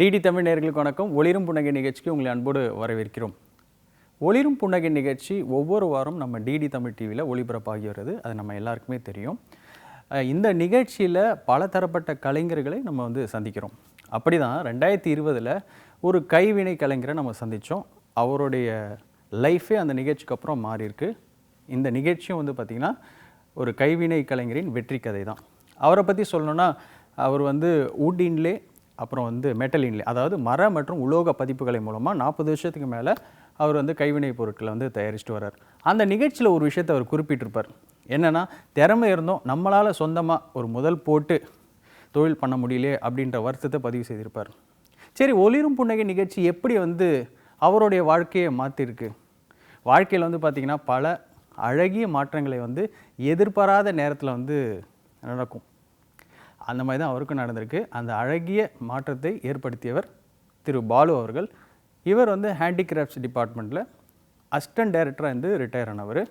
DD Tamil நேர்களுக்கு வணக்கம். ஒளிரும் புன்னகை நிகழ்ச்சிக்கு உங்களை அன்போடு வரவேற்கிறோம். ஒளிரும் புன்னகை நிகழ்ச்சி ஒவ்வொரு வாரம் நம்ம டிடி தமிழ் டிவியில் ஒளிபரப்பாகி வருது. அது நம்ம எல்லாருக்குமே தெரியும். இந்த நிகழ்ச்சியில் பல தரப்பட்ட கலைஞர்களை நம்ம வந்து சந்திக்கிறோம். அப்படி தான் ரெண்டாயிரத்தி இருபதில் ஒரு கைவினை கலைஞரை நம்ம சந்தித்தோம் அவருடைய லைஃபே அந்த நிகழ்ச்சிக்கு அப்புறம் மாறியிருக்கு. இந்த நிகழ்ச்சியும் வந்து பார்த்திங்கன்னா ஒரு கைவினை கலைஞரின் வெற்றி கதை தான் அவரை பற்றி சொல்லணுன்னா அவர் வந்து ஊட்டின்லே அப்புறம் வந்து மெட்டல் இன்லே அதாவது மர மற்றும் உலோக பதிப்புகளை மூலமாக நாற்பது வருஷத்துக்கு மேலே அவர் வந்து கைவினைப் பொருட்களை வந்து தயாரிச்சுட்டு வர்றார். அந்த நிகழ்ச்சியில் ஒரு விஷயத்தை அவர் குறிப்பிட்டிருப்பார். என்னன்னா திறமை இருந்தோம் நம்மளால் சொந்தமாக ஒரு முதல் போட்டு தொழில் பண்ண முடியலையே அப்படின்ற வருத்தத்தை பதிவு செய்திருப்பார். சரி ஒளிரும் புன்னகை நிகழ்ச்சி எப்படி வந்து அவருடைய வாழ்க்கையை மாற்றிருக்கு வாழ்க்கையில் வந்து பார்த்திங்கன்னா பல அழகிய மாற்றங்களை வந்து எதிர்பாராத நேரத்தில் வந்து நடக்கும். அந்த மாதிரி தான் அவருக்கும் நடந்திருக்கு. அந்த அழகிய மாற்றத்தை ஏற்படுத்தியவர் திரு பாலு அவர்கள். இவர் வந்து ஹேண்டிகிராஃப்ட்ஸ் டிபார்ட்மெண்ட்டில் அசிஸ்டன்ட் டைரக்டராக இருந்து ரிட்டையர் ஆனவர்.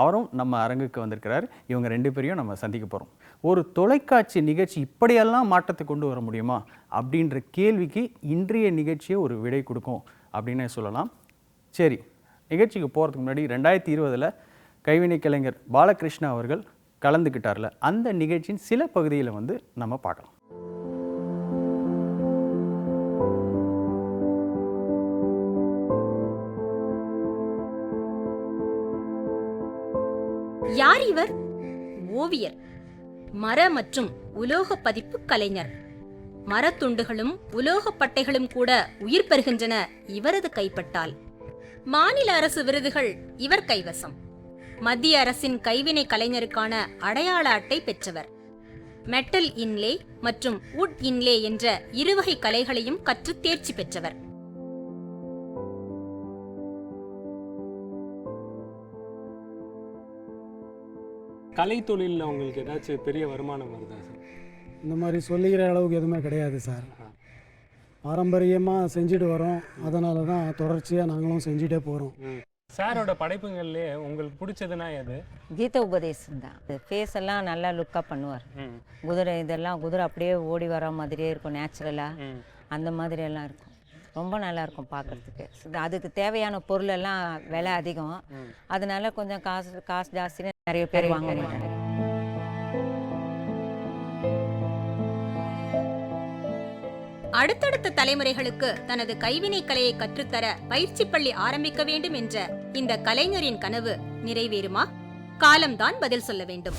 அவரும் நம்ம அரங்குக்கு வந்திருக்கிறார். இவங்க ரெண்டு பேரையும் நம்ம சந்திக்க போகிறோம் ஒரு தொலைக்காட்சி நிகழ்ச்சி இப்படியெல்லாம் மாற்றத்தை கொண்டு வர முடியுமா? அப்படின்ற கேள்விக்கு இன்றைய நிகழ்ச்சியை ஒரு விடை கொடுக்கும் அப்படின்னே சொல்லலாம். சரி நிகழ்ச்சிக்கு போகிறதுக்கு முன்னாடி ரெண்டாயிரத்தி இருபதில் கைவினை கலைஞர் பாலகிருஷ்ணா அவர்கள் கலந்துக்கிட்டார்ல அந்த நிகழ்ச்சியின் சில பகுதியில் வந்து நம்ம பார்க்கலாம். யார் இவர்? ஓவியர் மர மற்றும் உலோக பதிப்பு கலைஞர். மரத்துண்டுகளும் உலோகப் பட்டைகளும் கூட உயிர் பெறுகின்றன இவரது கைப்பட்டால். மாநில அரசு விருதுகள் இவர் கைவசம். மத்திய அரசின் கைவினை கலைஞருக்கான அடையாள அட்டை பெற்றவர். மெட்டல் இன்லே மற்றும் வுட் இன்லே என்ற இருவகை கலைகளையும் கற்று தேர்ச்சி பெற்றவர். கலைத்தொழிலில் உங்களுக்கு ஏதாச்சும் பெரிய வருமானம் வருதா சார்? இந்த மாதிரி சொல்லிக்கிற அளவுக்கு எதுவுமே கிடையாது சார். பாரம்பரியமாக செஞ்சுட்டு வரோம். அதனால தான் தொடர்ச்சியாக நாங்களும் செஞ்சுட்டே போகிறோம் சாரோட படைப்புங்கள்லேயே உங்களுக்கு பிடிச்சதுன்னா எது? கீத உபதேசம் தான். ஃபேஸ் எல்லாம் நல்லா லுக்காக பண்ணுவார். ம். குதிரை இதெல்லாம் குதிரை அப்படியே ஓடி வர மாதிரியே இருக்கும் நேச்சுரலாக ம். அந்த மாதிரி எல்லாம் இருக்கும். ரொம்ப நல்லா இருக்கும் பார்க்கறதுக்கு. அதுக்கு தேவையான பொருள் எல்லாம் விலை அதிகம். அதனால கொஞ்சம் காசு காசு ஜாஸ்தின்னு நிறைய பேர் வாங்க மாட்டாங்க. அடுத்தடுத்த தலைமுறைகளுக்கு தனது கைவினை கலையை கற்றுத்தர பயிற்சி பள்ளி ஆரம்பிக்க வேண்டும் என்ற இந்த கலைஞரின் கனவு நிறைவேறுமா? காலம்தான் பதில் சொல்ல வேண்டும்.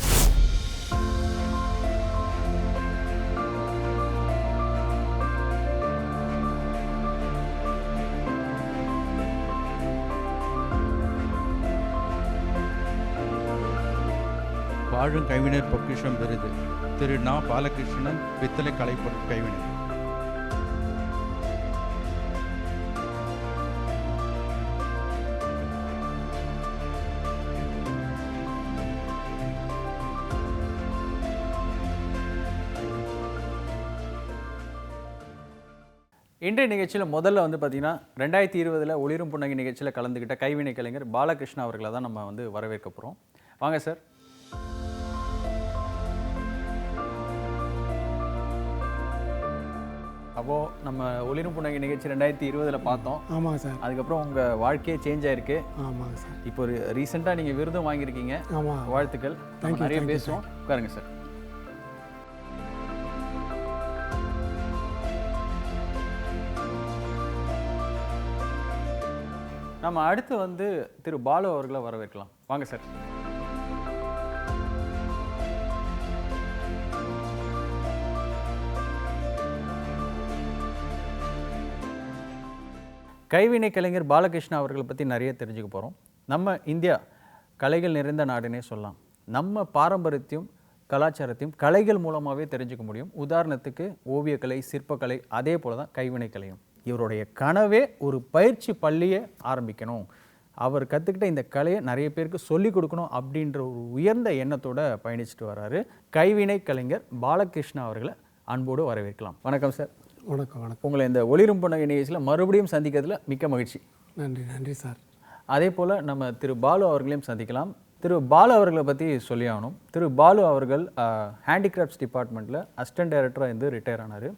வாழும் கைவினர் பொக்கிஷம் விருது திரு. நா. பாலகிருஷ்ணன் பித்தளை கலைப்பொருள் கைவினர் இன்றைய நிகழ்ச்சியில் முதல்ல வந்து பார்த்தீங்கன்னா ரெண்டாயிரத்தி இருபதில் ஒளிரும் புன்னகை நிகழ்ச்சியில் கலந்துக்கிட்ட கைவினை கலைஞர் பாலகிருஷ்ணா அவர்களை தான் நம்ம வந்து வரவேற்க போகிறோம் வாங்க சார். அப்போது நம்ம ஒளிரும் புன்னகை நிகழ்ச்சி ரெண்டாயிரத்தி இருபதில் பார்த்தோம். ஆமாங்க சார். அதுக்கப்புறம் உங்கள் வாழ்க்கையே சேஞ்ச் ஆயிருக்கு. ஆமாங்க சார். இப்போ ரீசெண்டாக நீங்கள் விருதும் வாங்கியிருக்கீங்க. ஆமாம் வாழ்த்துக்கள். நிறைய பேசுவோம். உட்காருங்க சார். நம்ம அடுத்து வந்து திரு பாலு அவர்களை வரவேற்கலாம். வாங்க சார். கைவினை கலைஞர் பாலகிருஷ்ணா அவர்களை பற்றி நிறைய தெரிஞ்சுக்க போகிறோம் நம்ம இந்தியா கலைகள் நிறைந்த நாடுனே சொல்லலாம். நம்ம பாரம்பரியத்தையும் கலாச்சாரத்தையும் கலைகள் மூலமாகவே தெரிஞ்சுக்க முடியும். உதாரணத்துக்கு ஓவியக்கலை சிற்பக்கலை அதே போல தான் கைவினை கலையும். இவருடைய கனவே ஒரு பயிற்சி பள்ளியை ஆரம்பிக்கணும். அவர் கற்றுக்கிட்ட இந்த கலையை நிறைய பேருக்கு சொல்லிக் கொடுக்கணும் அப்படின்ற ஒரு உயர்ந்த எண்ணத்தோட பயணிச்சுட்டு வராரு. கைவினை கலைஞர் பாலகிருஷ்ணா அவர்களை அன்போடு வரவேற்கலாம். வணக்கம் சார். வணக்கம் வணக்கம். உங்களை இந்த ஒளிரும் புன்னகை நிகழ்ச்சியில் மறுபடியும் சந்திக்கிறதுல மிக்க மகிழ்ச்சி. நன்றி நன்றி சார். அதே போல் நம்ம திரு பாலு அவர்களையும் சந்திக்கலாம். திரு பாலு அவர்களை பற்றி சொல்லி ஆகணும். திரு பாலு அவர்கள் ஹேண்டிகிராஃப்ட்ஸ் டிபார்ட்மெண்ட்டில் அசிஸ்டன்ட் டைரக்டராக இருந்து ரிட்டையர் ஆனார்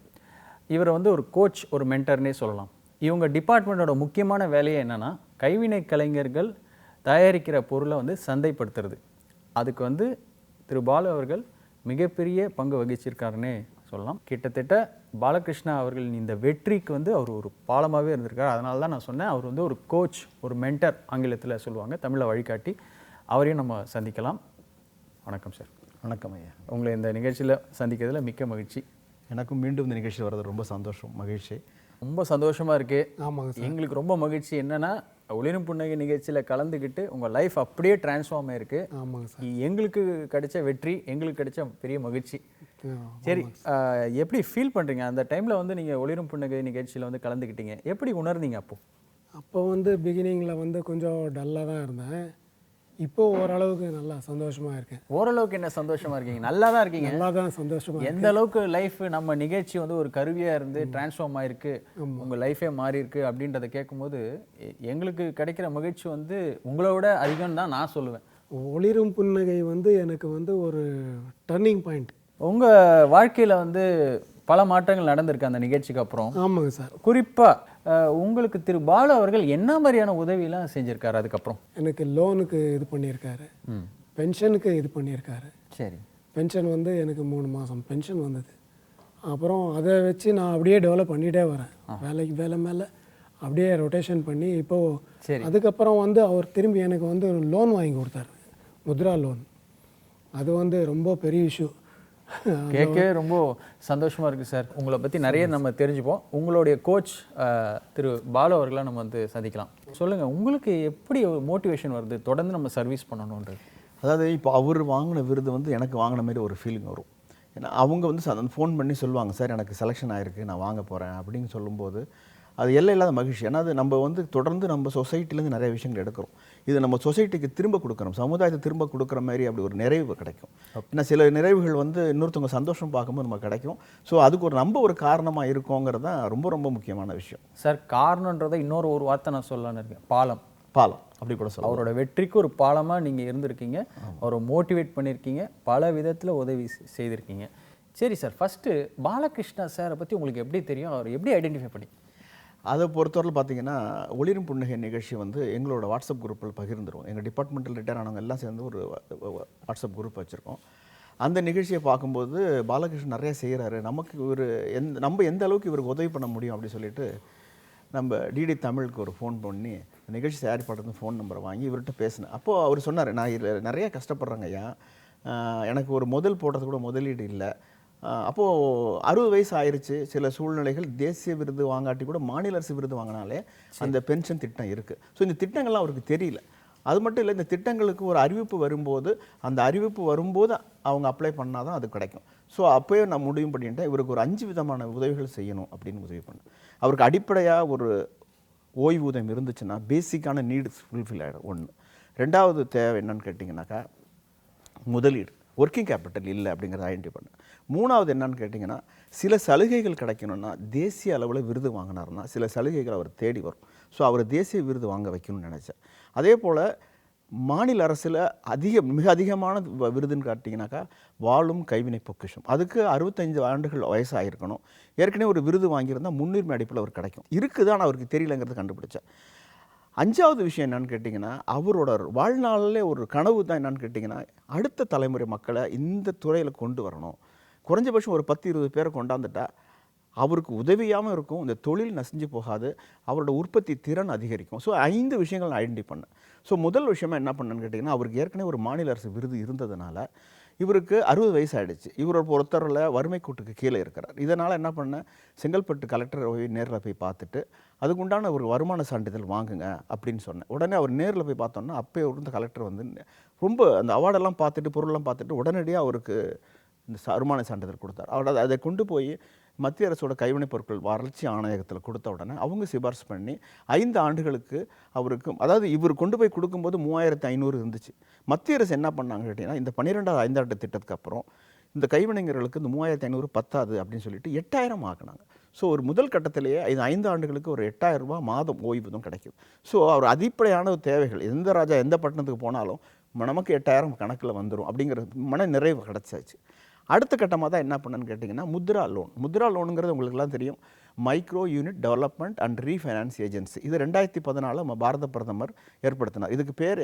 இவரை வந்து ஒரு கோச் ஒரு மென்டர்னே சொல்லலாம். இவங்க டிபார்ட்மெண்ட்டோட முக்கியமான வேலையே என்னன்னா கைவினை கலைஞர்கள் தயாரிக்கிற பொருளை வந்து சந்தைப்படுத்துறது. அதுக்கு வந்து திரு பாலு அவர்கள் மிகப்பெரிய பங்கு வகிச்சிருக்காருன்னே சொல்லலாம். கிட்டத்தட்ட பாலகிருஷ்ணா அவர்களின் இந்த வெற்றிக்கு வந்து அவர் ஒரு பாலமாகவே இருந்திருக்கார். அதனால தான் நான் சொன்னேன் அவர் வந்து ஒரு கோச் ஒரு மென்டர் ஆங்கிலத்தில் சொல்லுவாங்க தமிழை வழிகாட்டி. அவரையும் நம்ம சந்திக்கலாம். வணக்கம் சார். வணக்கம் ஐயா. உங்களை இந்த நிகழ்ச்சியில் சந்திக்கிறதுல மிக்க மகிழ்ச்சி. எனக்கும் மீண்டும் இந்த நிகழ்ச்சி வர்றது ரொம்ப சந்தோஷம் மகிழ்ச்சி. ரொம்ப சந்தோஷமா இருக்கு. ஆமாங்க சார். எங்களுக்கு ரொம்ப மகிழ்ச்சி. என்னன்னா ஒளிரும் புன்னகை நிகழ்ச்சியில் கலந்துக்கிட்டு உங்கள் லைஃப் அப்படியே டிரான்ஸ்ஃபார்ம் ஆயிருக்கு. ஆமாங்க சார். எங்களுக்கு கிடைச்ச வெற்றி எங்களுக்கு கிடைச்ச பெரிய மகிழ்ச்சி. சரி எப்படி ஃபீல் பண்ணுறீங்க அந்த டைமில் வந்து நீங்கள் ஒளிரும் புன்னகை நிகழ்ச்சியில் வந்து கலந்துக்கிட்டீங்க எப்படி உணர்ந்தீங்க அப்போ? அப்போ வந்து பிகினிங்கில் வந்து கொஞ்சம் டல்லாக தான் இருந்தேன். இப்போ ஓரளவுக்கு நல்லா சந்தோஷமாக இருக்கேன். ஓரளவுக்கு என்ன சந்தோஷமா இருக்கீங்க? நல்லா தான் இருக்கீங்க. நல்லா தான் சந்தோஷமாக எந்த அளவுக்கு லைஃப் நம்ம நிகழ்ச்சி வந்து ஒரு கருவியா இருந்து டிரான்ஸ்ஃபார்ம் ஆயிருக்கு உங்க லைஃபே மாறி இருக்கு அப்படின்றத கேட்கும்போது எங்களுக்கு கிடைக்கிற மகிழ்ச்சி வந்து உங்களோட அதிகம் தான் நான் சொல்லுவேன். ஒளிரும் புன்னகை வந்து எனக்கு வந்து ஒரு டர்னிங் பாயிண்ட் உங்க வாழ்க்கையில வந்து பல மாற்றங்கள் நடந்திருக்கு அந்த நிகழ்ச்சிக்கு அப்புறம். ஆமாங்க சார். குறிப்பா அஹ், உங்களுக்கு திரு பாலு அவர்கள் என்ன மாதிரியான உதவியெல்லாம் செஞ்சிருக்காரு அதுக்கப்புறம்? எனக்கு லோனுக்கு இது பண்ணியிருக்காரு. பென்ஷனுக்கு இது பண்ணியிருக்காரு. சரி. பென்ஷன் வந்து எனக்கு மூணு மாதம் பென்ஷன் வந்தது. அப்புறம் அதை வச்சு நான் அப்படியே டெவலப் பண்ணிகிட்டே வரேன். வேலைக்கு வேலை மேலே அப்படியே ரொட்டேஷன் பண்ணி இப்போது சரி. அதுக்கப்புறம் வந்து அவர் திரும்பி எனக்கு வந்து லோன் வாங்கி கொடுத்தாரு. முத்ரா லோன் அது வந்து ரொம்ப பெரிய இஷ்யூ கேட்கவே ரொம்ப சந்தோஷமா இருக்கு சார். உங்களை பத்தி நிறைய நம்ம தெரிஞ்சுப்போம். உங்களுடைய கோச் திரு பாலு அவர்களை நம்ம வந்து சந்திக்கலாம். சொல்லுங்க உங்களுக்கு எப்படி மோட்டிவேஷன் வருது? தொடர்ந்து நம்ம சர்வீஸ் பண்ணணுன்றது அதாவது இப்போ அவர் வாங்கின விருது வந்து எனக்கு வாங்கின மாதிரி ஒரு ஃபீலிங் வரும். ஏன்னா அவங்க வந்து ஃபோன் பண்ணி சொல்லுவாங்க சார் எனக்கு செலெக்ஷன் ஆயிருக்கு நான் வாங்க போகிறேன் அப்படின்னு சொல்லும்போது அது எல்லை இல்லாத மகிழ்ச்சி. ஏன்னா அது நம்ம வந்து தொடர்ந்து நம்ம சொசைட்டிலேருந்து நிறைய விஷயங்கள் எடுக்கிறோம். இது நம்ம சொசைட்டிக்கு திரும்ப கொடுக்குறோம் சமுதாயத்தை திரும்ப கொடுக்குற மாதிரி அப்படி ஒரு நிறைவு கிடைக்கும். ஏன்னா சில நிறைவுகள் வந்து இன்னொருத்தவங்க சந்தோஷம் பார்க்கும்போது நமக்கு கிடைக்கும். ஸோ அதுக்கு ஒரு நம்ம ஒரு காரணமாக இருக்கோங்கிறது தான் ரொம்ப ரொம்ப முக்கியமான விஷயம். சார் காரணன்றதை இன்னொரு ஒரு வார்த்தை நான் சொல்லலாம்னு இருக்கேன். பாலம். பாலம். அப்படி கூட சொல்லலாம். அவரோட வெற்றிக்கு ஒரு பாலமா நீங்க இருந்திருக்கீங்க. அவரை மோட்டிவேட் பண்ணியிருக்கீங்க. பல விதத்துல உதவி செய்திருக்கீங்க. சரி சார் ஃபர்ஸ்ட் பாலகிருஷ்ணா சாரை பத்தி உங்களுக்கு எப்படி தெரியும்? அவர் எப்படி ஐடென்டிஃபை பண்ணி அதை பொறுத்தவரையில் பார்த்தீங்கன்னா ஒளிரும் புன்னகை நிகழ்ச்சி வந்து எங்களோட வாட்ஸ்அப் குரூப்பில் பகிர்ந்துருவோம் எங்கள் டிபார்ட்மெண்ட்டில் ரிட்டையர் ஆனவங்க எல்லாம் சேர்ந்து ஒரு வாட்ஸ்அப் குரூப் வச்சுருக்கோம். அந்த நிகழ்ச்சியை பார்க்கும்போது பாலகிருஷ்ணன் நிறைய செய்கிறாரு நமக்கு இவர் எந்த நம்ம எந்த அளவுக்கு இவருக்கு உதவி பண்ண முடியும் அப்படின்னு சொல்லிட்டு நம்ம டிடி தமிழுக்கு ஒரு ஃபோன் பண்ணி நிகழ்ச்சி தயாரிப்பாளர் ஃபோன் நம்பரை வாங்கி இவர்கிட்ட பேசினேன். அப்போது அவர் சொன்னார் நான் இதில் நிறைய கஷ்டப்படுறேங்க ஐயா எனக்கு ஒரு முதல் போடுறது கூட முதலீடு இல்லை. அப்போது அறுபது வயசு ஆயிருச்சு சில சூழ்நிலைகள் தேசிய விருது வாங்காட்டி கூட மாநில அரசு விருது வாங்கினாலே அந்த பென்ஷன் திட்டம் இருக்குது ஸோ இந்த திட்டங்கள்லாம் அவருக்கு தெரியல. அது மட்டும் இல்லை இந்த திட்டங்களுக்கு ஒரு அறிவிப்பு வரும்போது அந்த அறிவிப்பு வரும்போது அவங்க அப்ளை பண்ணால் தான் அது கிடைக்கும். ஸோ அப்போயே நான் முடிவு பண்ணிட்டேன் இவருக்கு ஒரு அஞ்சு விதமான உதவிகள் செய்யணும் அப்படின்னு உதவி பண்ணேன். அவருக்கு அடிப்படையாக ஒரு ஓய்வூதியம் இருந்துச்சுன்னா பேசிக்கான நீட்ஸ் ஃபுல்ஃபில் ஆகிடும் ஒன்று ரெண்டாவது தேவை என்னன்னு கேட்டிங்கனாக்கா முதலீடு. ஒர்க்கிங் கேபிட்டல் இல்லை அப்படிங்கிறத ஐடென்டி பண்ணேன் மூணாவது என்னன்னு கேட்டிங்கன்னா சில சலுகைகள் கிடைக்கணும்னா தேசிய அளவில் விருது வாங்கினாருன்னா சில சலுகைகள் அவர் தேடி வரும். ஸோ அவர் தேசிய விருது வாங்க வைக்கணும்னு நினச்சேன் அதே போல் மாநில அரசில் அதிக மிக அதிகமான வ- விருதுன்னு காட்டிங்கனாக்கா வாழும் கைவினை பொக்கிஷம். அதுக்கு அறுபத்தஞ்சு ஆண்டுகள் வயசாகிருக்கணும் ஏற்கனவே ஒரு விருது வாங்கியிருந்தால் முன்னுரிமை அடிப்பில் அவர் கிடைக்கும். இருக்குது ஆனால் அவருக்கு தெரியலங்கிறத கண்டுபிடிச்சேன் அஞ்சாவது விஷயம் என்னன்னு கேட்டிங்கன்னா அவரோட வாழ்நாளிலே ஒரு கனவு தான் என்னன்னு கேட்டிங்கன்னா அடுத்த தலைமுறை மக்களை இந்த துறையில் கொண்டு வரணும். குறைஞ்சபட்சம் ஒரு பத்து இருபது பேரை கொண்டாந்துட்டா அவருக்கு உதவியாகவும் இருக்கும். இந்த தொழில் நசிஞ்சு போகாது. அவரோட உற்பத்தி திறன் அதிகரிக்கும். ஸோ ஐந்து விஷயங்கள் நான் ஐடென்டி பண்ணேன். ஸோ முதல் விஷயமா என்ன பண்ணேன்னு கேட்டிங்கன்னா அவருக்கு ஏற்கனவே ஒரு மாநில அரசு விருது இருந்ததுனால இவருக்கு அறுபது வயசு ஆகிடுச்சு இவர் ஒருத்தரில் வறுமை கூட்டுக்கு கீழே இருக்கிறார். இதனால் என்ன பண்ணேன்? செங்கல்பட்டு கலெக்டரை போய் நேரில் போய் பார்த்துட்டு அதுக்குண்டான ஒரு வருமான சான்றிதழ் வாங்குங்க அப்படின்னு சொன்னேன். உடனே அவர் நேரில் போய் பார்த்தோன்னா அப்போ இருந்த கலெக்டர் வந்து ரொம்ப அந்த அவார்டெல்லாம் பார்த்துட்டு பொருளெல்லாம் பார்த்துட்டு உடனடியாக அவருக்கு இந்த வருமான சான்றிதழ் கொடுத்தார். அவர் அதை கொண்டு போய் மத்திய அரசோட கைவினைப் பொருட்கள் வளர்ச்சி ஆணையகத்தில் கொடுத்த உடனே அவங்க சிபாரிசு பண்ணி ஐந்து ஆண்டுகளுக்கு அவருக்கு அதாவது இவர் கொண்டு போய் கொடுக்கும்போது மூவாயிரத்து ஐநூறு இருந்துச்சு. மத்திய அரசு என்ன பண்ணாங்க கேட்டிங்கன்னா இந்த பன்னிரெண்டாவது ஐந்தாண்டு திட்டத்துக்கு அப்புறம் இந்த கைவினைஞர்களுக்கு இந்த மூவாயிரத்து ஐநூறு பத்தாது அப்படின்னு சொல்லிட்டு எட்டாயிரம் ஆக்குனாங்க ஸோ ஒரு முதல் கட்டத்திலேயே இது ஐந்து ஆண்டுகளுக்கு ஒரு எட்டாயிரம் ரூபா மாதம் ஓய்வூதியம் கிடைக்கும். ஸோ அவர் அடிப்படையான தேவைகள் எந்த ராஜா எந்த பட்டணத்துக்கு போனாலும் நமக்கு எட்டாயிரம் கணக்கில் வந்துடும் அப்படிங்கிற மன நிறைவு கிடச்சாச்சு. அடுத்த கட்டமாக தான் என்ன பண்ணேன்னு கேட்டிங்கன்னா முத்ரா லோன். முத்ரா லோனுங்கிறது உங்களுக்குலாம் தெரியும். Micro unit development and refinance agency இது ரெண்டாயிரத்தி பதினாலு நம்ம பாரத பிரதமர் ஏற்படுத்தினார். இதுக்கு பேர்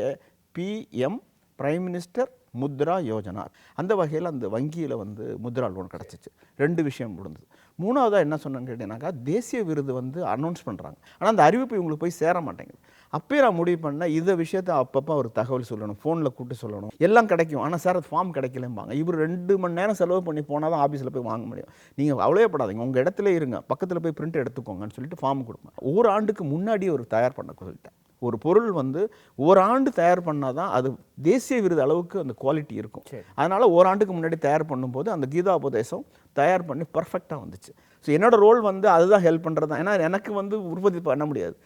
PM prime minister Mudra Yojana. அந்த வகையில் அந்த வங்கியில் வந்து முத்ரா லோன் கிடச்சிச்சு. ரெண்டு விஷயம் முடிந்தது மூணாவதாக என்ன சொன்னேன்னு கேட்டீங்கன்னாக்கா தேசிய விருது வந்து அனௌன்ஸ் பண்ணுறாங்க ஆனால் அந்த அறிவிப்பு இவங்களுக்கு போய் சேர மாட்டேங்குது. அப்பயே நான் முடிவு பண்ணேன் இதை விஷயத்தை அப்பப்போ ஒரு தகவல் சொல்லணும் ஃபோனில் கூப்பிட்டு சொல்லணும். எல்லாம் கிடைக்கும். ஆனால் சார் அது ஃபார்ம் கிடைக்கலம்பாங்க. இவர் ரெண்டு மணி நேரம் செலவு பண்ணி போனால் தான் ஆஃபீஸில் போய் வாங்க முடியும். நீங்கள் அவ்வளோப்படாதீங்க உங்கள் இடத்துல இருங்க. பக்கத்தில் போய் பிரிண்ட் எடுத்துக்கோங்கன்னு சொல்லிட்டு ஃபார்ம் கொடுப்பேன். ஒரு ஆண்டுக்கு முன்னாடியே ஒரு தயார் பண்ண சொல்லிட்டேன். ஒரு பொருள் வந்து ஒரு ஆண்டு தயார் பண்ணால் தான் அது தேசிய விருது அளவுக்கு அந்த குவாலிட்டி இருக்கும். அதனால் ஓராண்டுக்கு முன்னாடி தயார் பண்ணும்போது அந்த கீதா உபதேசம் தயார் பண்ணி பர்ஃபெக்டாக வந்துச்சு. ஸோ என்னோட ரோல் வந்து அதுதான் ஹெல்ப் பண்ணுறது தான் ஏன்னா எனக்கு வந்து உற்பத்தி பண்ண முடியாது.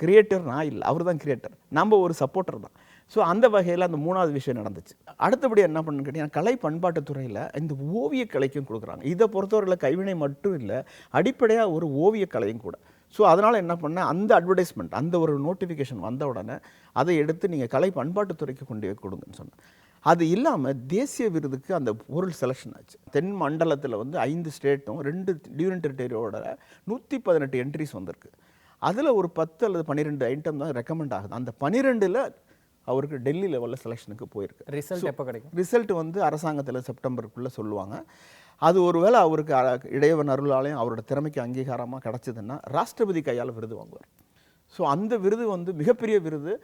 கிரியேட்டர் நான் இல்லை அவர் தான் கிரியேட்டர் நம்ம ஒரு சப்போர்ட்டர் தான். ஸோ அந்த வகையில் அந்த மூணாவது விஷயம் நடந்துச்சு. அடுத்தபடி என்ன பண்ணுன்னு கேட்டிங்கன்னா கலை பண்பாட்டுத் துறையில் இந்த ஓவியக் கலைக்கும் கொடுக்குறாங்க. இதை பொறுத்தவரையில் கைவினை மட்டும் இல்லை அடிப்படையாக ஒரு ஓவியக் கலையும் கூட. ஸோ அதனால் என்ன பண்ணேன் அந்த அட்வர்டைஸ்மெண்ட் அந்த ஒரு நோட்டிஃபிகேஷன் வந்த உடனே அதை எடுத்து நீங்கள் கலை பண்பாட்டுத்துறைக்கு கொண்டு கொடுங்கன்னு சொன்னேன். அது இல்லாமல் தேசிய விருதுக்கு அந்த பொருள் செலெக்ஷன் ஆச்சு. தென் மண்டலத்தில் வந்து ஐந்து ஸ்டேட்டும் ரெண்டு யூனியன் டெரிட்டரியோட நூற்றி பதினெட்டு என்ட்ரிஸ் வந்திருக்கு. அதில் ஒரு பத்து அல்லது பன்னிரெண்டு ஐட்டம் தான் ரெக்கமெண்ட் ஆகுது. அந்த பன்னிரெண்டில் அவருக்கு டெல்லி லெவலில் செலெக்ஷனுக்கு போயிருக்கு. ரிசல்ட் எப்போ கிடைக்கும்? ரிசல்ட் வந்து அரசாங்கத்தில் செப்டம்பருக்குள்ளே சொல்லுவாங்க. அது ஒருவேளை அவருக்கு இறைவன் அருளாலையும் அவரோட திறமைக்கு அங்கீகாரமாக கிடச்சிதுன்னா ராஷ்டிரபதி கையால் விருது வாங்குவார். ஸோ அந்த விருது வந்து மிகப்பெரிய விருது.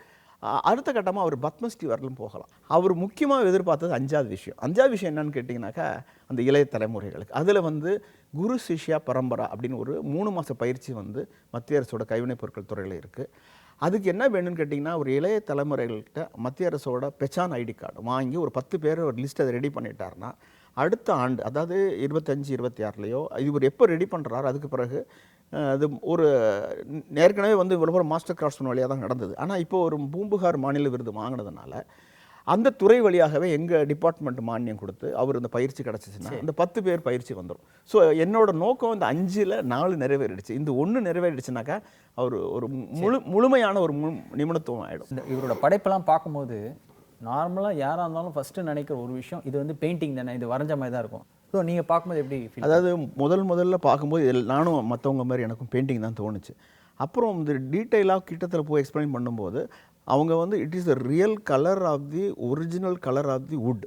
அடுத்த கட்டமாக அவர் பத்மஸ்ரீ வரலும் போகலாம். அவர் முக்கியமாக எதிர்பார்த்தது அஞ்சாவது விஷயம். அஞ்சாவது விஷயம் என்னன்னு கேட்டிங்கனாக்கா அந்த இளைய தலைமுறைகளுக்கு. அதில் வந்து குரு சிஷ்யா பரம்பரா அப்படின்னு ஒரு மூணு மாத பயிற்சி வந்து மத்திய அரசோட கைவினைப் பொருட்கள் துறையில் இருக்குது அதுக்கு என்ன வேணும்னு கேட்டிங்கன்னா ஒரு இளைய தலைமுறைகள்கிட்ட மத்திய அரசோட பெச்சான் ஐடி கார்டு வாங்கி ஒரு பத்து பேர் ஒரு லிஸ்ட் அதை ரெடி பண்ணிட்டாருன்னா அடுத்த ஆண்டு அதாவது இருபத்தஞ்சு இருபத்தி ஆறுலையோ இவர் எப்போ ரெடி பண்ணுறாரு அதுக்கு பிறகு அது ஒரு ஏற்கனவே வந்து இவ்வளோ மாஸ்டர் கிராஃப்ட்ஸ்மேன் வழியாக தான் நடந்தது. ஆனால் இப்போ ஒரு பூம்புகார் மாநில விருது வாங்கினதுனால அந்த துறை வழியாகவே எங்கள் டிபார்ட்மெண்ட் மானியம் கொடுத்து அவர் இந்த பயிற்சி கிடச்சிச்சுன்னா அந்த பத்து பேர் பயிற்சி வந்துடும் ஸோ என்னோட நோக்கம் இந்த அஞ்சில் நாலு நிறைவேறிடுச்சு. இந்த ஒன்று நிறைவேறிடுச்சுனாக்கா அவர் ஒரு முழு முழுமையான ஒரு மு நிபுணத்துவம் ஆகிடும் இந்த இவரோட படைப்பெல்லாம் பார்க்கும்போது நார்மலாக யாராக இருந்தாலும் ஃபஸ்ட்டு நினைக்கிற ஒரு விஷயம் இது வந்து பெயிண்டிங் தானே இது வரைஞ்ச மாதிரி தான் இருக்கும். ஸோ நீங்கள் பார்க்கும்போது எப்படி அதாவது முதல் முதல்ல பார்க்கும்போது நானும் மற்றவங்க மாதிரி எனக்கும் பெயிண்டிங் தான் தோணுச்சு. அப்புறம் இந்த டீட்டெயிலாக கிட்டத்தில் போய் எக்ஸ்பிளைன் பண்ணும்போது அவங்க வந்து it is the real colour of the original colour of the wood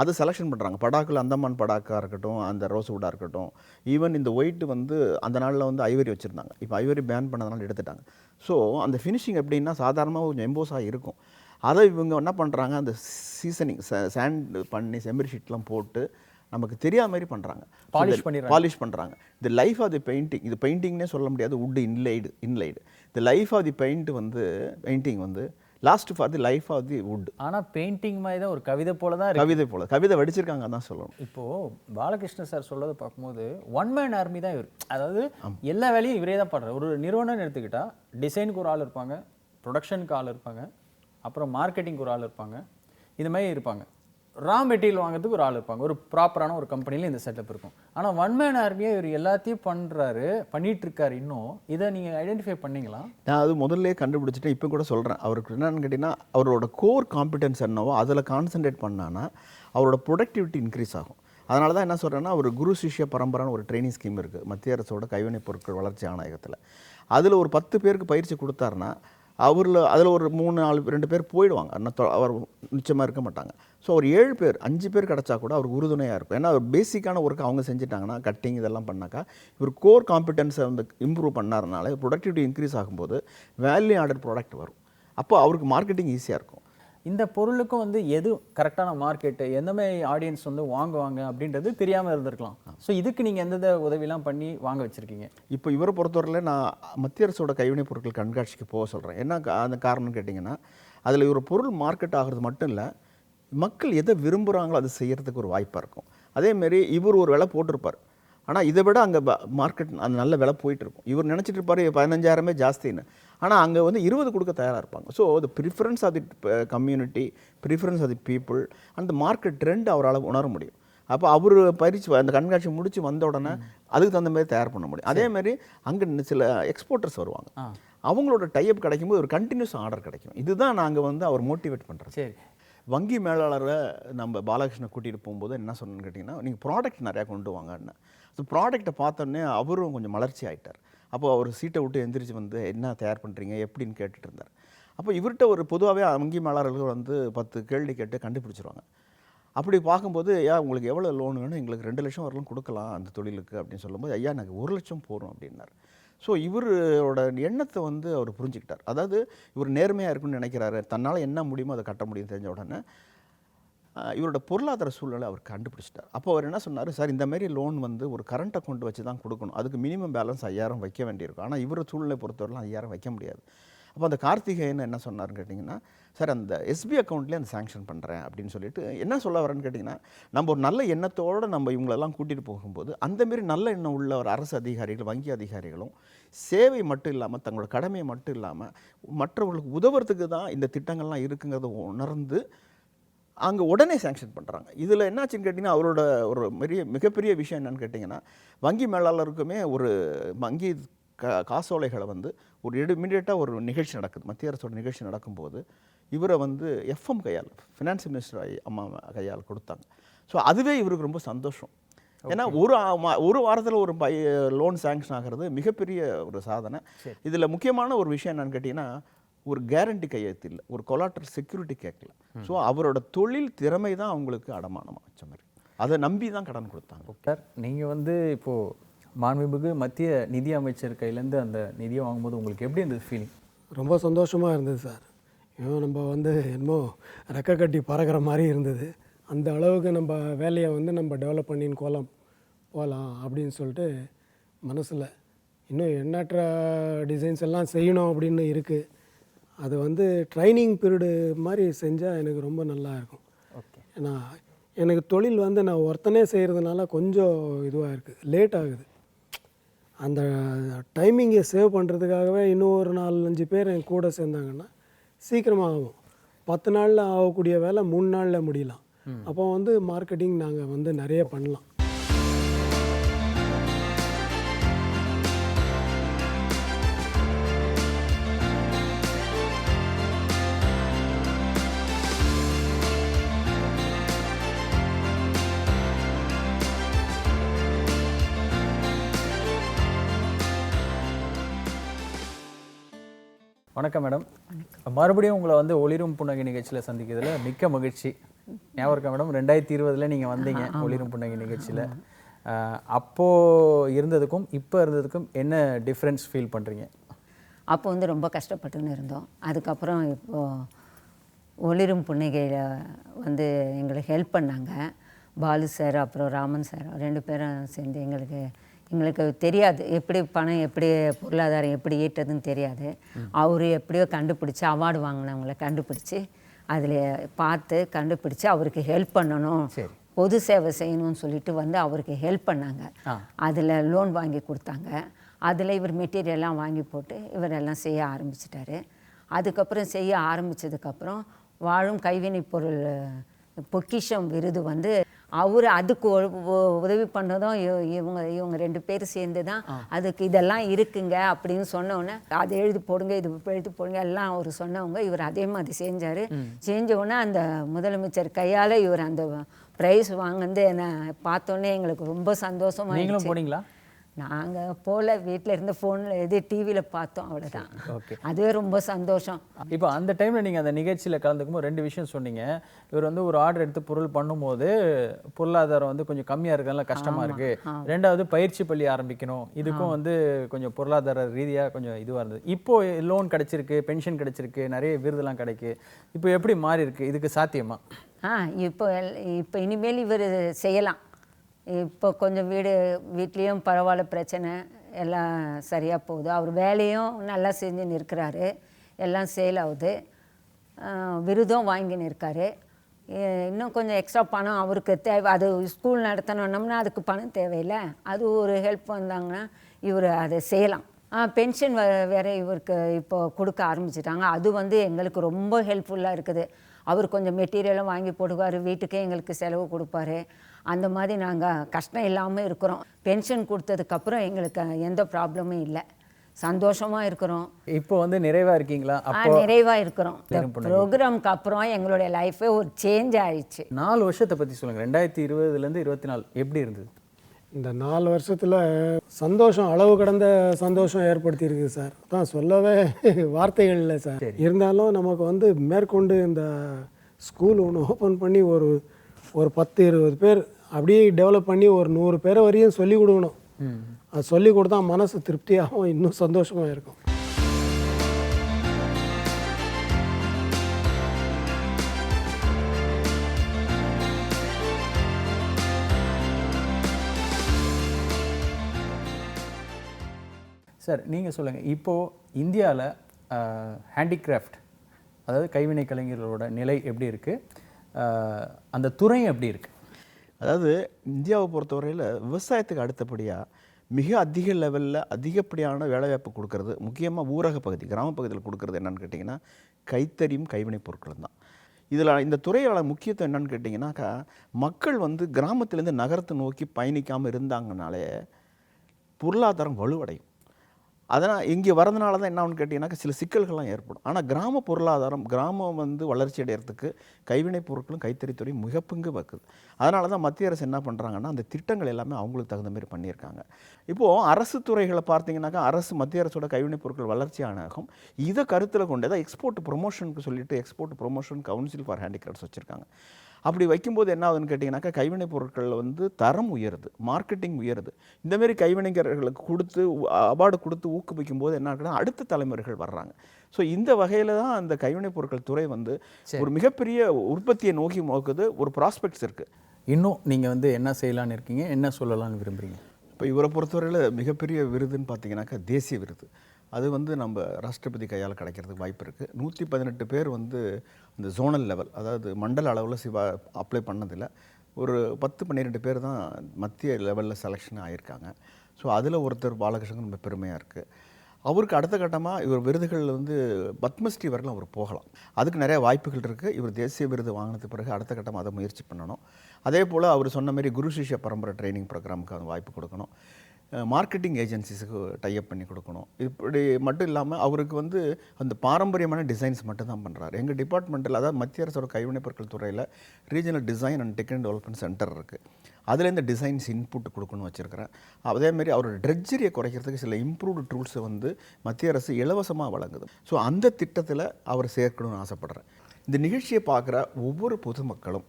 அதை செலெக்ஷன் பண்ணுறாங்க படாக்கில் அந்தமான் படாக்கா இருக்கட்டும் அந்த ரோஸ் வுட்டாக இருக்கட்டும். ஈவன் இந்த ஒயிட் வந்து அந்த நாளில் வந்து ஐவரி வச்சுருந்தாங்க. இப்போ ஐவரி பேன் பண்ணதுனால எடுத்துட்டாங்க. ஸோ அந்த ஃபினிஷிங் எப்படின்னா சாதாரணமாக கொஞ்சம் எம்போஸாக இருக்கும். அதை இவங்க என்ன பண்ணுறாங்க அந்த சீசனிங் சாண்ட் பண்ணி செம்பரி ஷீட்லாம் போட்டு நமக்கு தெரியாத மாதிரி பண்ணுறாங்க Polish பண்ணிடுறாங்க. பாலிஷ் பண்ணுறாங்க the life of the painting இது பெயிண்டிங்னே சொல்ல முடியாது wood inlaid inlaid the life of the paint வந்து பெயிண்டிங் வந்து last for the life of the wood. ஆனால் பெயிண்டிங் மாதிரி தான் ஒரு கவிதை போல தான் கவிதை போல. கவிதை வடிச்சிருக்காங்க அதான் சொல்லணும். இப்போது பாலகிருஷ்ண சார் சொல்லதை பார்க்கும்போது ஒன் மேன் ஆர்மி தான் இவர். அதாவது எல்லா வேலையும் இவரே தான் பண்ணுறாரு ஒரு நிறுவனம்னு எடுத்துக்கிட்டா டிசைனுக்கு ஒரு ஆள் இருப்பாங்க ப்ரொடக்ஷனுக்கு ஆள் இருப்பாங்க அப்புறம் மார்க்கெட்டிங்க்கு ஒரு ஆள் இருப்பாங்க இது மாதிரி இருப்பாங்க. ரா மெட்டீரியல் வாங்குறதுக்கு ஒரு ஆள் இருப்பாங்க. ஒரு ப்ராப்பரான ஒரு கம்பெனியில் இந்த செட்டப் இருக்கும். ஆனால் ஒன் மேன் ஆர்மியை இவர் எல்லாத்தையும் பண்ணுறாரு பண்ணிட்டு இருக்காரு இன்னும். இதை நீங்கள் ஐடென்டிஃபை பண்ணீங்களா? நான் அது முதல்ல கண்டுபிடிச்சிட்டேன். இப்போ கூட சொல்கிறேன் அவருக்கு என்னன்னு கேட்டிங்கன்னா அவரோட கோர் காம்பிடன்ஸ் என்னவோ அதில் கான்சென்ட்ரேட் பண்ணான்னா அவரோட ப்ரொடக்டிவிட்டி இன்க்ரீஸ் ஆகும். அதனால தான் என்ன சொல்கிறேன்னா ஒரு குரு சிஷ்ய பரம்பரான்னு ஒரு ட்ரைனிங் ஸ்கீம் இருக்குது மத்திய அரசோட கைவினைப் பொருட்கள் வளர்ச்சி ஆணையகத்தில். அதில் ஒரு பத்து பேருக்கு பயிற்சி கொடுத்தாருன்னா அவரில் அதில் ஒரு மூணு நாலு ரெண்டு பேர் போயிடுவாங்க. அவர் நிச்சயமாக இருக்க மாட்டாங்க. ஸோ ஒரு ஏழு பேர் அஞ்சு பேர் கிடச்சா கூட அவருக்கு உறுதுணையாக இருக்கும். ஏன்னா அவர் பேசிக்கான ஒர்க் அவங்க செஞ்சுட்டாங்கன்னா கட்டிங் இதெல்லாம் பண்ணாக்கா இவர் கோர் காம்பிடன்ஸை வந்து இம்ப்ரூவ் பண்ணாதனால ப்ரொடக்டிவிட்டி இன்க்ரீஸ் ஆகும்போது வேல்யூ ஆர்டர் ப்ராடக்ட் வரும். அப்போ அவருக்கு மார்க்கெட்டிங் ஈஸியாக இருக்கும். இந்த பொருளுக்கும் வந்து எது கரெக்டான மார்க்கெட்டு எந்த மாதிரி ஆடியன்ஸ் வந்து வாங்குவாங்க அப்படின்றது தெரியாமல் இருந்திருக்கலாம். ஸோ இதுக்கு நீங்கள் எந்தெந்த உதவிலாம் பண்ணி வாங்க வச்சுருக்கீங்க? இப்போ இவரை பொறுத்தவரையில் நான் மத்திய அரசோட கைவினைப் பொருட்கள் கண்காட்சிக்கு போக சொல்கிறேன் என்ன அந்த காரணம்னு கேட்டிங்கன்னா அதில் ஒரு பொருள் மார்க்கெட் ஆகிறது மட்டும் இல்லை மக்கள் எதை விரும்புகிறாங்களோ அது செய்யறதுக்கு ஒரு வாய்ப்பாக இருக்கும். அதேமாரி இவர் ஒரு விலை போட்டிருப்பார். ஆனால் இதை விட அங்கே மார்க்கெட் அந்த நல்ல விலை போயிட்டு இருக்கும் இவர் நினச்சிட்டு இருப்பார் பதினஞ்சாயிரமே ஜாஸ்தின்னு. ஆனால் அங்கே வந்து இருபது கொடுக்க தயாராக இருப்பாங்க. So the preference of the community preference of the people அந்த மார்க்கெட் ட்ரெண்ட் அவரால் உணர முடியும். அப்போ அவர் பயிற்சி அந்த கண்காட்சி முடிச்சு வந்த உடனே அதுக்கு தகுந்த மாதிரி தயார் பண்ண முடியும். அதே மாதிரி அங்கே சில எக்ஸ்போர்ட்டர்ஸ் வருவாங்க. அவங்களோட டைப் கிடைக்கும்போது ஒரு கண்டினியூஸ் ஆர்டர் கிடைக்கும். இதுதான் நாங்கள் வந்து அவர் மோட்டிவேட் பண்ணுறது சரி. வங்கி மேலாளரை நம்ம பாலகிருஷ்ணன் கூட்டிகிட்டு போகும்போது என்ன சொன்னேன்னு கேட்டிங்கன்னா நீங்கள் ப்ராடக்ட் நிறையா கொண்டு வாங்கன்னு. ஸோ ப்ராடக்ட்டை பார்த்தோன்னே அவரும் கொஞ்சம் மலர்ச்சி ஆகிட்டார் அப்போ அவர் சீட்டை விட்டு எந்திரிச்சு வந்து என்ன தயார் பண்ணுறீங்க எப்படின்னு கேட்டுட்டு இருந்தார். அப்போ இவர்கிட்ட ஒரு பொதுவாகவே வங்கி மேலாளர்கள் வந்து பத்து கேள்வி கேட்டு கண்டுபிடிச்சிருவாங்க. அப்படி பார்க்கும்போது ஐயா உங்களுக்கு எவ்வளோ லோன் வேணும்? எங்களுக்கு ரெண்டு லட்சம் வரலாம் கொடுக்கலாம் அந்த தொழிலுக்கு அப்படின்னு சொல்லும்போது ஐயா எனக்கு ஒரு லட்சம் போகிறோம் அப்படின்னார். ஸோ இவரோட எண்ணத்தை வந்து அவர் புரிஞ்சுக்கிட்டார். அதாவது இவர் நேர்மையாக இருக்குன்னு நினைக்கிறாரு. தன்னால் என்ன முடியுமோ அதை கட்ட முடியும் தெரிஞ்ச உடனே இவரோட பொருளாதார சூழ்நிலை அவர் கண்டுபிடிச்சிட்டார். அப்போ அவர் என்ன சொன்னார்? சார் இந்த மாதிரி லோன் வந்து ஒரு கரண்ட் அக்கௌண்ட் வச்சு தான் கொடுக்கணும். அதுக்கு மினிமம் பேலன்ஸ் ஐயாயிரம் வைக்க வேண்டியிருக்கும். ஆனால் இவர் சூழ்நிலை பொறுத்தவரைலாம் ஐயாயிரம் வைக்க முடியாது. அப்போ அந்த கார்த்திகேயன் என்ன சொன்னார்னு கேட்டிங்கன்னா சார் அந்த எஸ்பி அக்கௌண்ட்லேயே அந்த சேங்ஷன் பண்ணுறேன் அப்படின்னு சொல்லிட்டு என்ன சொல்ல வரேன்னு கேட்டிங்கன்னா நம்ம ஒரு நல்ல எண்ணத்தோடு நம்ம இவங்களெல்லாம் கூட்டிகிட்டு போகும்போது அந்தமாரி நல்ல எண்ணம் உள்ள ஒரு அரசு அதிகாரிகள் வங்கி அதிகாரிகளும் சேவை மட்டும் இல்லாமல் தங்களோட கடமையை மட்டும் இல்லாமல் மற்றவர்களுக்கு உதவுறதுக்கு தான் இந்த திட்டங்கள்லாம் இருக்குங்கிறத உணர்ந்து அங்கே உடனே சேங்ஷன் பண்ணுறாங்க இதில் என்னாச்சுன்னு கேட்டிங்கன்னா அவரோட ஒரு பெரிய மிகப்பெரிய விஷயம் என்னன்னு கேட்டிங்கன்னா வங்கி மேலாளருக்குமே ஒரு வங்கி கா காசோலைகளை வந்து ஒரு இமிடியேட்டாக ஒரு நிகழ்ச்சி நடக்குது. மத்திய அரசோட நிகழ்ச்சி நடக்கும்போது இவரை வந்து எஃப்எம் கையால் ஃபினான்ஸ் மினிஸ்டர் அம்மா கையால் கொடுத்தாங்க. ஸோ அதுவே இவருக்கு ரொம்ப சந்தோஷம். ஏன்னா ஒரு ஒரு வாரத்தில் ஒரு பை லோன் சேங்ஷன் ஆகிறது மிகப்பெரிய ஒரு சாதனை. இதில் முக்கியமான ஒரு விஷயம் என்னன்னு கேட்டிங்கன்னா ஒரு கேரண்டி கையெழுத்து இல்லை. ஒரு கொலாட்டர் செக்யூரிட்டி கேட்கல ஸோ அவரோட தொழில் திறமை தான் அவங்களுக்கு அடமானமாக வச்ச மாதிரி. அதை நம்பி தான் கடன் கொடுத்தாங்க. சார் நீங்கள் வந்து இப்போது மாண்புமிகு மத்திய நிதி அமைச்சர் கையிலேருந்து அந்த நிதியை வாங்கும்போது உங்களுக்கு எப்படி இருந்தது ஃபீலிங் ரொம்ப சந்தோஷமாக இருந்தது சார். ஏதோ நம்ம வந்து என்னமோ ரெக்க கட்டி பறக்கிற மாதிரி இருந்தது. அந்த அளவுக்கு நம்ம வேலையை வந்து நம்ம டெவலப் பண்ணின்னு கோலம் போகலாம் அப்படின்னு சொல்லிட்டு மனசில் இன்னும் எண்ணற்ற டிசைன்ஸ் எல்லாம் செய்யணும் அப்படின்னு இருக்குது அது வந்து ட்ரைனிங் பீரியடு மாதிரி செஞ்சால் எனக்கு ரொம்ப நல்லா இருக்கும். ஓகே ஏன்னா எனக்கு தொழில் வந்து நான் ஒருத்தனே செய்கிறதுனால கொஞ்சம் இதுவாக இருக்குது லேட் ஆகுது. அந்த டைமிங்கை சேவ் பண்ணுறதுக்காகவே இன்னும் ஒரு நாலு அஞ்சு பேர் என் கூட சேர்ந்தாங்கன்னா சீக்கிரமாக ஆகும் பத்து நாளில் ஆகக்கூடிய வேலை மூணு நாளில் முடியலாம். அப்போ வந்து மார்க்கெட்டிங் நாங்கள் வந்து நிறைய பண்ணலாம். வணக்கம் மேடம். மறுபடியும் உங்களை வந்து ஒளிரும் புன்னகை நிகழ்ச்சியில் சந்திக்கிறதுல மிக்க மகிழ்ச்சி. ஞாபகம் இருக்கா மேடம்? ரெண்டாயிரத்தி இருபதுல நீங்கள் வந்தீங்க ஒளிரும் புன்னகை நிகழ்ச்சியில். அப்போது இருந்ததுக்கும் இப்போ இருந்ததுக்கும் என்ன டிஃப்ரென்ஸ் ஃபீல் பண்ணுறீங்க அப்போ வந்து ரொம்ப கஷ்டப்பட்டுன்னு இருந்தோம். அதுக்கப்புறம் இப்போது ஒளிரும் புன்னகையில் வந்து எங்களுக்கு ஹெல்ப் பண்ணாங்க. பாலு சார் அப்புறம் ராமன் சார் ரெண்டு பேரும் சேர்ந்து எங்களுக்கு எங்களுக்கு தெரியாது. எப்படி பணம் எப்படி பொருளாதாரம் எப்படி ஈட்டுறதுன்னு தெரியாது. அவர் எப்படியோ கண்டுபிடிச்சி அவார்டு வாங்கினவங்கள கண்டுபிடிச்சி அதில் பார்த்து கண்டுபிடிச்சி அவருக்கு ஹெல்ப் பண்ணணும். பொது சேவை செய்யணும்னு சொல்லிட்டு வந்து அவருக்கு ஹெல்ப் பண்ணாங்க. அதில் லோன் வாங்கி கொடுத்தாங்க. அதில் இவர் மெட்டீரியல்லாம் வாங்கி போட்டு இவர் எல்லாம் செய்ய ஆரம்பிச்சிட்டாரு. அதுக்கப்புறம் செய்ய ஆரம்பித்ததுக்கப்புறம் வாழும் கைவினைப் பொருள் பொக்கிஷம் விருது வந்து அவர் அதுக்கு உதவி பண்ணதும் இவ- இவங்க இவங்க ரெண்டு பேரும் சேர்ந்து தான் அதுக்கு இதெல்லாம் இருக்குங்க அப்படின்னு சொன்ன உடனே அதை எழுதி போடுங்க இது எழுதி போடுங்க எல்லாம் அவர் சொன்னவங்க இவர் அதே மாதிரி செஞ்சார். செஞ்ச உடனே அந்த முதலமைச்சர் கையால் இவர் அந்த ப்ரைஸ் வாங்கினது என்ன பார்த்தோன்னே எங்களுக்கு ரொம்ப சந்தோஷமா நீங்களும் இருந்துச்சு. போனீங்களா? நாங்கள் போல வீட்டில் இருந்த ஃபோனில் எது டிவியில் பார்த்தோம் அவ்வளோதான் ஓகே அதுவே ரொம்ப சந்தோஷம். இப்போ அந்த டைமில் நீங்கள் அந்த நிகழ்ச்சியில் கலந்துக்கும்போது ரெண்டு விஷயம் சொன்னீங்க. இவர் வந்து ஒரு ஆர்டர் எடுத்து பொருள் பண்ணும்போது பொருளாதாரம் வந்து கொஞ்சம் கம்மியாக இருக்கிறதுனால கஷ்டமாக இருக்குது ரெண்டாவது பயிற்சி பள்ளி ஆரம்பிக்கணும். இதுக்கும் வந்து கொஞ்சம் பொருளாதார ரீதியாக கொஞ்சம் இதுவாக இருந்தது. இப்போ லோன் கிடைச்சிருக்கு பென்ஷன் கிடைச்சிருக்கு நிறைய விருதெல்லாம் கிடைக்கு. இப்போ எப்படி மாறி இருக்கு? இதுக்கு சாத்தியமா? ஆ இப்போ இப்போ இனிமேல் இவர் செய்யலாம். இப்போ கொஞ்சம் வீடு வீட்லேயும் பரவாயில்ல பிரச்சனை. எல்லாம் சரியாக போகுது. அவர் வேலையும் நல்லா செஞ்சுன்னு இருக்கிறாரு எல்லாம் சேல் ஆகுது. விருதும் வாங்கின்னு இருக்கார் இன்னும் கொஞ்சம் எக்ஸ்ட்ரா பணம் அவருக்கு தேவை. அது ஸ்கூல் நடத்தணும்னோம்னா அதுக்கு பணம் தேவையில்லை. அது ஒரு ஹெல்ப் வந்தாங்கன்னா இவர் அதை செய்யலாம். பென்ஷன் பென்ஷன் வேறு இவருக்கு இப்போ கொடுக்க ஆரம்பிச்சிட்டாங்க. அது வந்து எங்களுக்கு ரொம்ப ஹெல்ப்ஃபுல்லாக இருக்குது. அவர் கொஞ்சம் மெட்டீரியலும் வாங்கி போடுவார். வீட்டுக்கே எங்களுக்கு செலவு கொடுப்பாரு. அந்த மாதிரி நாங்கள் கஷ்டம் இல்லாமல் இருக்கிறோம். பென்ஷன் கொடுத்ததுக்கப்புறம் எங்களுக்கு எந்த ப்ராப்ளமும் இல்லை. சந்தோஷமாக இருக்கிறோம். இப்போ வந்து நிறைவா இருக்கீங்களா? நிறைவாக இருக்கிறோம். ப்ரோக்ராம்க்கு அப்புறம் எங்களுடைய லைஃபே ஒரு சேஞ்ச் ஆயிடுச்சு. நாலு வருஷத்தை பத்தி சொல்லுங்க. ரெண்டாயிரத்தி இருபதுலேருந்து இருபத்தி நாலு. எப்படி இருந்தது? இந்த நாலு வருஷத்தில் சந்தோஷம் அளவு கடந்த சந்தோஷம் ஏற்படுத்தியிருக்கு சார். தான் சொல்லவே வார்த்தைகள் இல்லை சார். இருந்தாலும் நமக்கு வந்து மேற்கொண்டு இந்த ஸ்கூல் ஒன்று ஓப்பன் பண்ணி ஒரு ஒரு பத்து இருபது பேர் அப்படியே டெவலப் பண்ணி ஒரு நூறு பேரை வரையும் சொல்லி கொடுக்கணும். அது சொல்லி கொடுத்தா மனசு திருப்தியாகவும் இன்னும் சந்தோஷமாக இருக்கும். சார் நீங்க சொல்லுங்க. இப்போ இந்தியாவில் ஹேண்டிகிராஃப்ட் அதாவது கைவினை கலைஞர்களோட நிலை எப்படி இருக்கு? அஹ், அந்த துறை எப்படி இருக்கு? அதாவது இந்தியாவை பொறுத்தவரையில் விவசாயத்துக்கு அடுத்தபடியாக மிக அதிக லெவலில் அதிகப்படியான வேலைவாய்ப்பு கொடுக்கறது. முக்கியமாக ஊரக பகுதி கிராம பகுதியில் கொடுக்கறது என்னன்னு கேட்டிங்கன்னா கைத்தறியும் கைவினைப் பொருட்களும் தான். இதில் இந்த துறையோட முக்கியத்துவம் என்னென்னு கேட்டிங்கன்னாக்கா மக்கள் வந்து கிராமத்துலேருந்து நகரத்தை நோக்கி பயணிக்காமல் இருந்தாங்கனாலே பொருளாதாரம் வலுவடையும். அதனால் இங்கே வரதுனால தான் என்ன ஆகும்னு கேட்டிங்கன்னாக்கா சில சிக்கல்கள்லாம் ஏற்படும். ஆனால் கிராம பொருளாதாரம் கிராமம் வந்து வளர்ச்சி அடையிறதுக்கு கைவினைப் பொருட்களும் கைத்தறித்துறை மிகப்பங்கு வைக்குது அதனால தான் மத்திய அரசு என்ன பண்ணுறாங்கன்னா அந்த திட்டங்கள் எல்லாமே அவங்களுக்கு தகுந்த மாதிரி பண்ணியிருக்காங்க. இப்போது அரசு துறைகளை பார்த்தீங்கன்னாக்கா அரசு மத்திய அரசோட கைவினைப் பொருட்கள் வளர்ச்சி ஆனாகும் இதை கருத்தில் கொண்டு தான் எக்ஸ்போர்ட் ப்ரொமோஷனுக்கு சொல்லிட்டு export promotion council for handicrafts வச்சுருக்காங்க. அப்படி வைக்கும்போது என்ன ஆகுதுன்னு கேட்டிங்கனாக்கா கைவினைப் பொருட்கள் வந்து தரம் உயருது மார்க்கெட்டிங் உயருது. இந்தமாரி கைவினைஞர்களுக்கு கொடுத்து அவார்டு கொடுத்து ஊக்குவிக்கும் போது என்ன ஆகுதுன்னா அடுத்த தலைமுறைகள் வர்றாங்க. ஸோ இந்த வகையில் தான் அந்த கைவினைப் பொருட்கள் துறை வந்து ஒரு மிகப்பெரிய உற்பத்தியை நோக்கி நோக்குது ஒரு ப்ராஸ்பெக்ட்ஸ் இருக்குது இன்னும் நீங்க வந்து என்ன செய்யலாம்னு இருக்கீங்க என்ன சொல்லலாம்னு விரும்புறீங்க? இப்போ இவரை பொறுத்தவரையில் மிகப்பெரிய விருதுன்னு பார்த்தீங்கன்னாக்கா தேசிய விருது. அது வந்து நம்ம ராஷ்டிரபதி கையால் கிடைக்கிறதுக்கு வாய்ப்பு இருக்குது நூற்றி பதினெட்டு பேர் வந்து இந்த ஜோனல் லெவல் அதாவது மண்டல அளவில் சிவா அப்ளை பண்ணதில்லை. ஒரு பத்து பன்னிரெண்டு பேர் தான் மத்திய லெவலில் செலெக்ஷன் ஆகியிருக்காங்க ஸோ அதில் ஒருத்தர் பாலகிருஷ்ணன் ரொம்ப பெருமையாக இருக்குது அவருக்கு அடுத்த கட்டமாக இவர் விருதுகள் வந்து பத்மஸ்ரீ வரைக்கும் அவர் போகலாம். அதுக்கு நிறைய வாய்ப்புகள் இருக்குது இவர் தேசிய விருது வாங்கினது பிறகு அடுத்த கட்டமாக அதை முயற்சி பண்ணணும். அதே போல் அவர் சொன்ன மாதிரி குரு சிஷ்ய பரம்பரை ட்ரைனிங் ப்ரோக்ராமுக்கு அந்த வாய்ப்பு கொடுக்கணும். மார்க்கெட்டிங் ஏஜென்சிஸுக்கு டைப் பண்ணி கொடுக்கணும். இப்படி மட்டும் இல்லாமல் அவருக்கு வந்து அந்த பாரம்பரியமான டிசைன்ஸ் மட்டும் தான் பண்ணுறாரு எங்கள் டிபார்ட்மெண்ட்டில் அதாவது மத்திய அரசோட கைவினைப் பொருட்கள் துறையில் regional design and tech and development centre இருக்குது அதில் இந்த டிசைன்ஸ் இன்புட் கொடுக்கணும்னு வச்சுருக்கிறேன். அதேமாரி அவரோட ட்ரெட்ஜரியை குறைக்கிறதுக்கு சில இம்ப்ரூவ்டு டூல்ஸை வந்து மத்திய அரசு இலவசமாக வழங்குது. ஸோ அந்த திட்டத்தில் அவர் சேர்க்கணும்னு ஆசைப்பட்றேன். இந்த நிகழ்ச்சியை பார்க்குற ஒவ்வொரு பொதுமக்களும்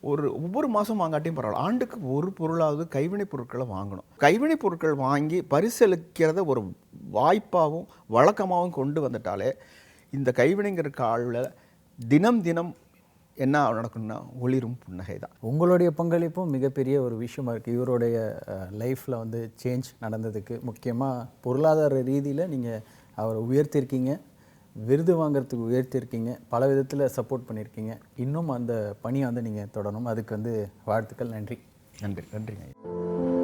ஒரு ஒவ்வொரு மாதம் வாங்காட்டியும் பரவாயில்ல. ஆண்டுக்கு ஒரு பொருளாவது கைவினைப் பொருட்களை வாங்கணும். கைவினைப் பொருட்கள் வாங்கி பரிசளிக்கிறத ஒரு வாய்ப்பாகவும் வழக்கமாகவும் கொண்டு வந்துட்டாலே இந்த கைவினைங்கிற காலில் தினம் தினம் என்ன நடக்கும்னா ஒளிரும் புன்னகை தான் உங்களுடைய பங்களிப்பும் மிகப்பெரிய ஒரு விஷயமா இருக்குது இவருடைய லைஃப்பில் வந்து சேஞ்ச் நடந்ததுக்கு முக்கியமாக பொருளாதார ரீதியில் நீங்கள் அவரை உயர்த்திருக்கீங்க. விருது வாங்குறதுக்கு உயர்த்தியிருக்கீங்க பல விதத்தில் சப்போர்ட் பண்ணியிருக்கீங்க. இன்னும் அந்த பணியை வந்து நீங்கள் தொடரணும் அதுக்கு வந்து வாழ்த்துக்கள். நன்றி. நன்றி. நன்றிங்க